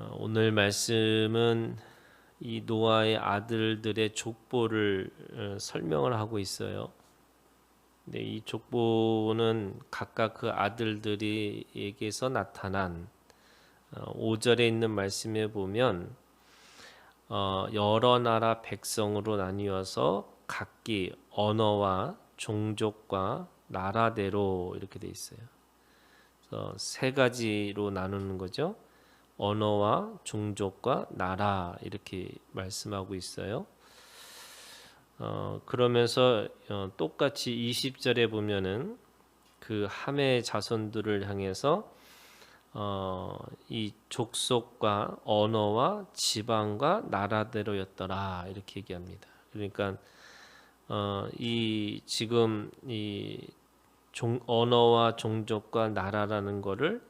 어, 오늘 말씀은 이 노아의 아들들의 족보를 어, 설명을 하고 있어요. 네, 이 족보는 각각 그 아들들이에게서 나타난 어, 5절에 있는 말씀에 보면 어, 여러 나라 백성으로 나뉘어서 각기 언어와 종족과 나라대로 이렇게 돼 있어요. 그래서 세 가지로 나누는 거죠. 언어와 종족과 나라 이렇게 말씀하고 있어요. 어, 그러면서 어, 똑같이 20절에 보면은 그 함의 자손들을 향해서 어, 이 족속과 언어와 지방과 나라대로였더라 이렇게 얘기합니다. 그러니까 어, 이 지금 이 종, 언어와 종족과 나라라는 거를